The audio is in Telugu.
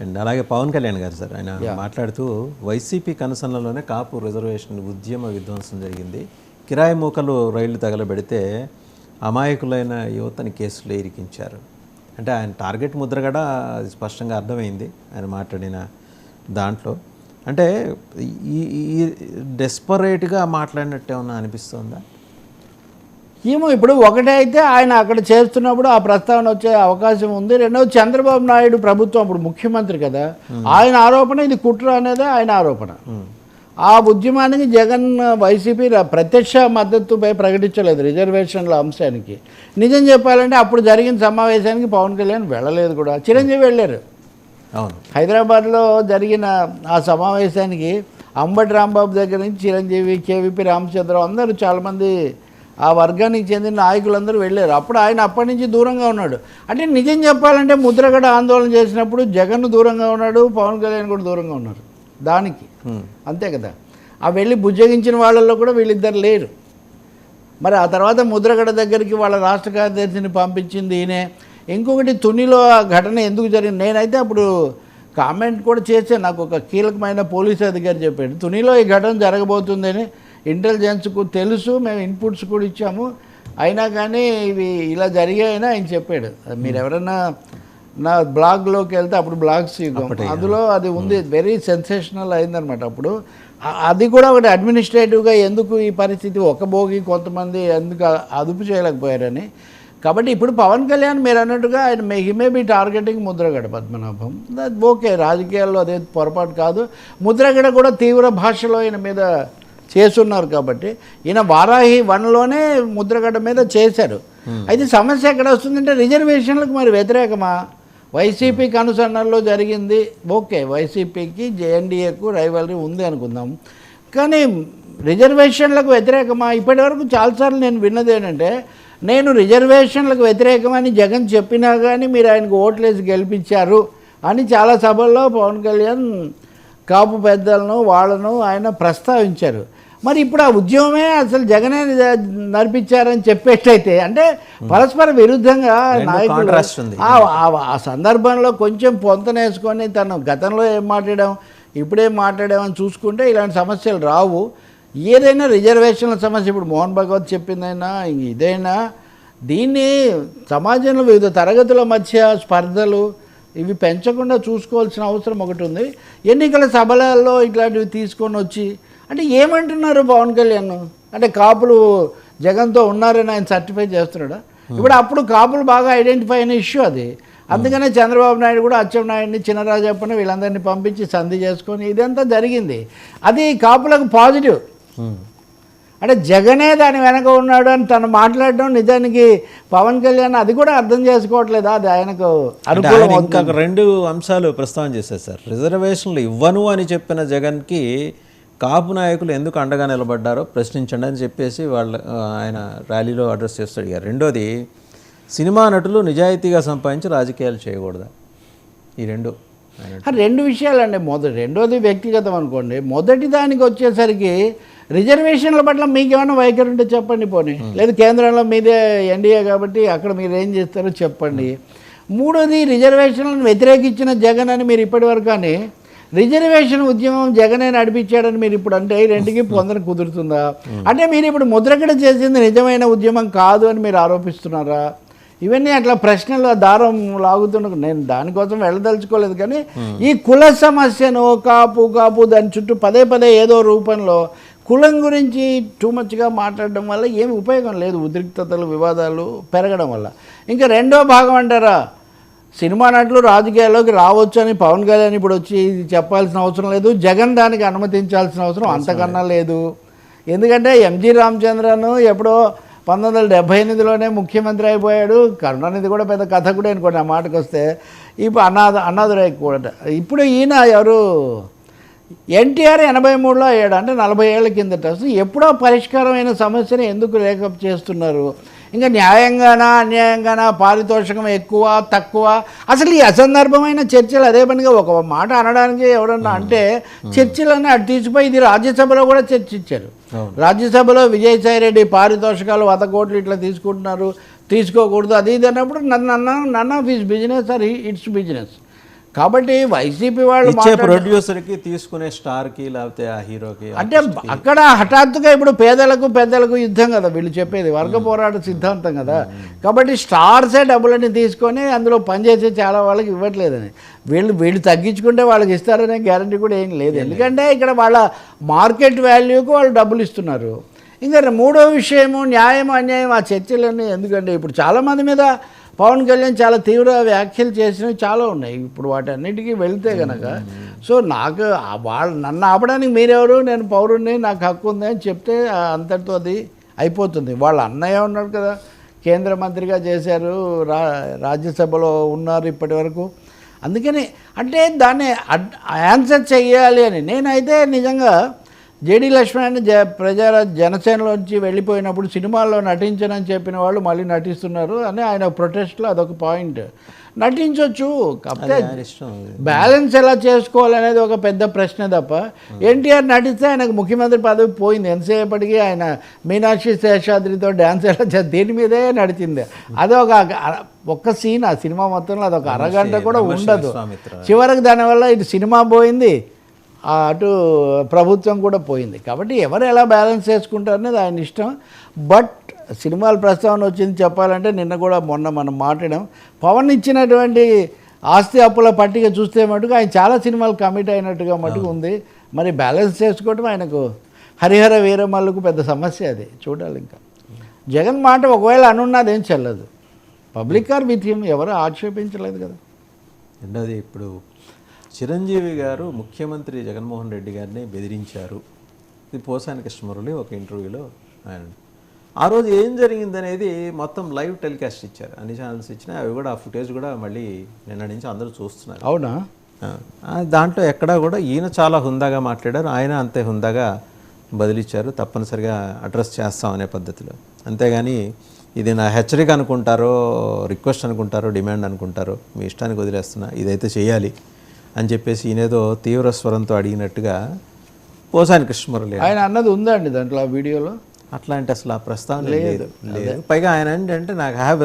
అండ్ అలాగే పవన్ కళ్యాణ్ గారు సార్ ఆయన మాట్లాడుతూ వైసీపీ కనుసన్నలోనే కాపు రిజర్వేషన్ ఉద్యమ విధ్వంసం జరిగింది. కిరాయి మూకలు రైళ్ళు తగలబెడితే అమాయకులైన యువతని కేసులో ఇరికించారు. అంటే ఆయన టార్గెట్ ముద్ర కూడా అది స్పష్టంగా అర్థమైంది ఆయన మాట్లాడిన దాంట్లో. అంటే ఈ ఈ డెస్పరేట్గా మాట్లాడినట్టు ఏమన్నా అనిపిస్తుందా? ఏమో ఇప్పుడు ఒకటే అయితే ఆయన అక్కడ చేస్తున్నప్పుడు ఆ ప్రస్తావన వచ్చే అవకాశం ఉంది. రెండవది చంద్రబాబు నాయుడు ప్రభుత్వం అప్పుడు ముఖ్యమంత్రి కదా. ఆయన ఆరోపణ ఇది కుట్ర అనేది ఆయన ఆరోపణ. ఆ ఉద్యమానికి జగన్ వైసీపీ ప్రత్యక్ష మద్దతుపై ప్రకటించలేదు రిజర్వేషన్ల అంశానికి. నిజం చెప్పాలంటే అప్పుడు జరిగిన సమావేశానికి పవన్ కళ్యాణ్ వెళ్ళలేదు కూడా. చిరంజీవి వెళ్ళారు. అవును. హైదరాబాద్లో జరిగిన ఆ సమావేశానికి అంబటి రాంబాబు దగ్గర నుంచి చిరంజీవి కేవీపీ రామచంద్రరావు అందరూ చాలామంది ఆ వర్గానికి చెందిన నాయకులందరూ వెళ్ళారు. అప్పుడు ఆయన అప్పటి నుంచి దూరంగా ఉన్నాడు. అంటే నిజం చెప్పాలంటే ముద్రగడ ఆందోళన చేసినప్పుడు జగన్ దూరంగా ఉన్నాడు పవన్ కళ్యాణ్ కూడా దూరంగా ఉన్నారు. దానికి. అంతే కదా. ఆ వెళ్ళి బుజ్జగించిన వాళ్ళల్లో కూడా వీళ్ళిద్దరు లేరు. మరి ఆ తర్వాత ముద్రగడ దగ్గరికి వాళ్ళ రాష్ట్ర కార్యదర్శిని పంపించింది ఈయనే. ఇంకొకటి తునిలో ఆ ఘటన ఎందుకు జరిగింది? నేనైతే అప్పుడు కామెంట్ కూడా చేశాను. నాకు ఒక కీలకమైన పోలీస్ అధికారి చెప్పాడు. తునిలో ఈ ఘటన జరగబోతుందని ఇంటెలిజెన్స్కు తెలుసు మేము ఇన్పుట్స్ కూడా ఇచ్చాము. అయినా కానీ ఇవి ఇలా జరిగాయని ఆయన చెప్పాడు. మీరు ఎవరైనా నా బ్లాగ్లోకి వెళ్తే అప్పుడు బ్లాగ్స్ అందులో అది ఉంది. వెరీ సెన్సేషనల్ అయిందనమాట అప్పుడు. అది కూడా ఒకటి అడ్మినిస్ట్రేటివ్గా ఎందుకు ఈ పరిస్థితి? ఒక భోగి కొంతమంది ఎందుకు అదుపు చేయలేకపోయారని. కాబట్టి ఇప్పుడు పవన్ కళ్యాణ్ మీరు అన్నట్టుగా ఆయన may he maybe targeting Mudragada Padmanabham. That okay రాజకీయాల్లో అదే పొరపాటు కాదు. ముద్రగడ కూడా తీవ్ర భాషలో ఆయన మీద చేస్తున్నారు కాబట్టి ఈయన వారాహి వన్లోనే ముద్రగడ్డ మీద చేశారు. అయితే సమస్య ఎక్కడ వస్తుందంటే రిజర్వేషన్లకు మరి వ్యతిరేకమా? వైసీపీకి అనుసరణలో జరిగింది. ఓకే వైసీపీకి జేఎన్డీఏకు రైవలరీ ఉంది అనుకుందాం. కానీ రిజర్వేషన్లకు వ్యతిరేకమా? ఇప్పటివరకు చాలాసార్లు నేను విన్నది ఏంటంటే నేను రిజర్వేషన్లకు వ్యతిరేకమని జగన్ చెప్పినా కానీ మీరు ఆయనకు ఓట్లేసి గెలిపించారు అని చాలా సభల్లో పవన్ కళ్యాణ్ కాపు పెద్దలను వాళ్ళను ఆయన ప్రస్తావించారు. మరి ఇప్పుడు ఆ ఉద్యమమే అసలు జగనే నడిపించారని చెప్పేటైతే అంటే పరస్పర విరుద్ధంగా ఉంది. ఆ- సందర్భంలో కొంచెం పొంతనేసుకొని తను గతంలో ఏం మాట్లాడాం ఇప్పుడేం మాట్లాడామని చూసుకుంటే ఇలాంటి సమస్యలు రావు ఏదైనా రిజర్వేషన్ల సమస్య ఇప్పుడు మోహన్ భగవత్ చెప్పిందైనా ఇంక ఇదైనా దీన్ని సమాజంలో వివిధ తరగతుల మధ్య స్పర్ధలు ఇవి పెంచకుండా చూసుకోవాల్సిన అవసరం ఒకటి ఉంది ఎన్నికల సభలలో ఇట్లాంటివి తీసుకొని వచ్చి అంటే ఏమంటున్నారు పవన్ కళ్యాణ్? అంటే కాపులు జగన్తో ఉన్నారని ఆయన సర్టిఫై చేస్తున్నాడా? ఇప్పుడు అప్పుడు కాపులు బాగా ఐడెంటిఫై అయిన ఇష్యూ అది. అందుకనే చంద్రబాబు నాయుడు కూడా అచ్చెన్నాయుడిని చినరాజప్పని వీళ్ళందరినీ పంపించి సంధి చేసుకొని ఇదంతా జరిగింది. అది కాపులకు పాజిటివ్. అంటే జగనే దాని వెనక ఉన్నాడు అని తను మాట్లాడడం నిజానికి పవన్ కళ్యాణ్ అది కూడా అర్థం చేసుకోవట్లేదా. అది ఆయనకు అనుకూలం ఇంకా రెండు అంశాలు ప్రస్తావన చేశారు సార్. రిజర్వేషన్లు ఇవ్వను అని చెప్పిన జగన్కి కాపు నాయకులు ఎందుకు అండగా నిలబడ్డారో ప్రశ్నించండి అని చెప్పేసి వాళ్ళ ఆయన ర్యాలీలో అడ్రస్ చేస్తూ అడిగారు రెండోది సినిమా నటులు నిజాయితీగా సంపాదించి రాజకీయాలు చేయకూడదా? ఈ రెండు. రెండు విషయాలండి. మొదటి రెండోది వ్యక్తిగతం అనుకోండి. మొదటి దానికి వచ్చేసరికి రిజర్వేషన్ల పట్ల మీకేమైనా వైఖరి ఉంటే చెప్పండి పోనీ. లేదు కేంద్రంలో మీదే ఎన్డీఏ కాబట్టి అక్కడ మీరు ఏం చేస్తారో చెప్పండి. మూడోది రిజర్వేషన్లను వ్యతిరేకించిన జగన్ అని మీరు ఇప్పటివరకు కానీ రిజర్వేషన్ ఉద్యమం జగనే నడిపించాడని మీరు ఇప్పుడు అంటే రెండుకి పొందన కుదురుతుందా? అంటే మీరు ఇప్పుడు ముద్రగడ చేసింది నిజమైన ఉద్యమం కాదు అని మీరు ఆరోపిస్తున్నారా? ఇవన్నీ అట్లా ప్రశ్నలు దారం లాగుతున్న నేను దానికోసం వెళ్ళదలుచుకోలేదు కానీ ఈ కుల సమస్యను కాపు కాపు దాని చుట్టూ పదే పదే ఏదో రూపంలో కులం గురించి టూ మచ్గా మాట్లాడడం వల్ల ఏమి ఉపయోగం లేదు ఉద్రిక్తతలు వివాదాలు పెరగడం వల్ల. ఇంకా రెండో భాగం అంటారా? సినిమా నటులు రాజకీయాల్లోకి రావచ్చు అని పవన్ కళ్యాణ్ ఇప్పుడు వచ్చి ఇది చెప్పాల్సిన అవసరం లేదు. జగన్ దానికి అనుమతించాల్సిన అవసరం అంతకన్నా లేదు. ఎందుకంటే ఎంజి రామచంద్రన్ ఎప్పుడో పంతొమ్మిది వందల డెబ్బై ఎనిమిదిలోనే ముఖ్యమంత్రి అయిపోయాడు. కరుణానిధి కూడా పెద్ద కథకుడే అనుకోండి ఆ మాటకు వస్తే ఇప్పుడు అనాథ అనాథరాయ్ కూడా. ఇప్పుడు ఈయన ఎవరు? ఎన్టీఆర్ ఎనభై మూడులో అయ్యాడు. అంటే నలభై ఏళ్ళ కిందట. అసలు ఎప్పుడో పరిష్కారమైన సమస్యని ఎందుకు రేకప్ చేస్తున్నారు? ఇంకా న్యాయంగానా అన్యాయంగానా పారితోషికం ఎక్కువ తక్కువ? అసలు ఈ అసందర్భమైన చర్చలు అదే పనిగా ఒక మాట అనడానికి ఎవరన్నా అంటే చర్చలన్నీ అటు తీసిపోయి ఇది రాజ్యసభలో కూడా చర్చించారు. రాజ్యసభలో విజయసాయి రెడ్డి పారితోషికాలు వంద కోట్లు ఇట్లా తీసుకుంటున్నారు తీసుకోకూడదు అది ఇది అన్నప్పుడు నన్ను అన్న none of his business or it's business. కాబట్టి వైసీపీ వాళ్ళు ఇచ్చే ప్రొడ్యూసర్కి తీసుకునే స్టార్కి లేకపోతే ఆ హీరోకి అంటే అక్కడ హఠాత్తుగా ఇప్పుడు పేదలకు పెద్దలకు యుద్ధం కదా వీళ్ళు చెప్పేది. వర్గ పోరాట సిద్ధాంతం కదా. కాబట్టి స్టార్సే డబ్బులని తీసుకొని అందులో పనిచేసే చాలా వాళ్ళకి ఇవ్వట్లేదని. వీళ్ళు వీళ్ళు తగ్గించుకుంటే వాళ్ళకి ఇస్తారనే గ్యారంటీ కూడా ఏం లేదు. ఎందుకంటే ఇక్కడ వాళ్ళ మార్కెట్ వాల్యూకి వాళ్ళు డబ్బులు ఇస్తున్నారు. ఇంకా మూడో విషయము న్యాయం అన్యాయం ఆ చర్చలన్నీ ఎందుకంటే ఇప్పుడు చాలామంది మీద పవన్ కళ్యాణ్ చాలా తీవ్ర వ్యాఖ్యలు చేసినవి చాలా ఉన్నాయి. ఇప్పుడు వాటన్నిటికీ వెళితే కనుక సో నాకు వాళ్ళు నన్ను ఆపడానికి మీరెవరు? నేను పౌరుణ్ణి నాకు హక్కు ఉంది అని చెప్తే అంతటితో అది అయిపోతుంది. వాళ్ళ అన్నయ్య ఉన్నాడు కదా కేంద్ర మంత్రిగా చేశారు రా రాజ్యసభలో ఉన్నారు ఇప్పటి వరకు. అందుకని అంటే దాన్ని యాన్సర్ చెయ్యాలి అని. నేనైతే నిజంగా జేడి లక్ష్మణ్ జ ప్రజా జనసేనలోంచి వెళ్ళిపోయినప్పుడు సినిమాల్లో నటించనని చెప్పిన వాళ్ళు మళ్ళీ నటిస్తున్నారు అని ఆయన ప్రొటెస్ట్లో అదొక పాయింట్. నటించవచ్చు కాకపోతే బ్యాలెన్స్ ఎలా చేసుకోవాలనేది ఒక పెద్ద ప్రశ్న తప్ప. ఎన్టీఆర్ నటిస్తే ఆయనకు ముఖ్యమంత్రి పదవి పోయింది. ఎంతసేపటికి ఆయన మీనాక్షి శేషాద్రితో డ్యాన్స్ ఎలా చే దీని మీదే నడిచింది. అది ఒక అర- ఒక్క సీన్ ఆ సినిమా మొత్తంలో అదొక అరగంట కూడా ఉండదు. చివరికి దానివల్ల ఇటు సినిమా పోయింది. అటు ప్రభుత్వం కూడా పోయింది. కాబట్టి ఎవరు ఎలా బ్యాలెన్స్ చేసుకుంటారు అనేది ఆయన ఇష్టం. బట్ సినిమాల ప్రస్తావన వచ్చింది చెప్పాలంటే నిన్న కూడా మొన్న మనం మాట్లాడాం. పవన్ ఇచ్చినటువంటి ఆస్తి అప్పుల పట్టిక చూస్తే మటుకు ఆయన చాలా సినిమాలు కమిట్ అయినట్టుగా మటుకు ఉంది. మరి బ్యాలెన్స్ చేసుకోవడం ఆయనకు హరిహర వీరమల్లుకు పెద్ద సమస్య అది. చూడాలి ఇంకా. జగన్ మాట ఒకవేళ అనున్నది ఏం చెల్లదు. పబ్లిక్ ఆర్ విత్ హిమ్ ఎవరు ఆక్షేపించలేదు కదా. రెండోది ఇప్పుడు చిరంజీవి గారు ముఖ్యమంత్రి జగన్మోహన్ రెడ్డి గారిని బెదిరించారు. ఇది పోసాని కృష్ణమురళి ఒక ఇంటర్వ్యూలో ఆయన. ఆ రోజు ఏం జరిగిందనేది మొత్తం లైవ్ టెలికాస్ట్ ఇచ్చారు. అన్ని ఛానల్స్ ఇచ్చినా అవి కూడా ఆ ఫుటేజ్ కూడా మళ్ళీ నిన్న నుంచి అందరూ చూస్తున్నారు. అవునా? దాంట్లో ఎక్కడా కూడా ఈయన చాలా హుందాగా మాట్లాడారు. ఆయన అంతే హుందాగా బదిలిచ్చారు. తప్పనిసరిగా అడ్రస్ చేస్తాం అనే పద్ధతిలో. అంతేగాని ఇది నా హెచ్చరిక అనుకుంటారో రిక్వెస్ట్ అనుకుంటారో డిమాండ్ అనుకుంటారో మీ ఇష్టానికి వదిలేస్తున్నా. ఇదైతే చేయాలి. అని చెప్పేసి ఈయనేదో తీవ్ర స్వరంతో అడిగినట్టుగా పోసాని కృష్ణమురళి ఆయన అన్నది ఉందండి దాంట్లో ఆ వీడియోలో. అట్లాంటి అసలు ఆ ప్రస్తావన లేదు లేదు. పైగా ఆయన ఏంటంటే నాకు హ్యావ్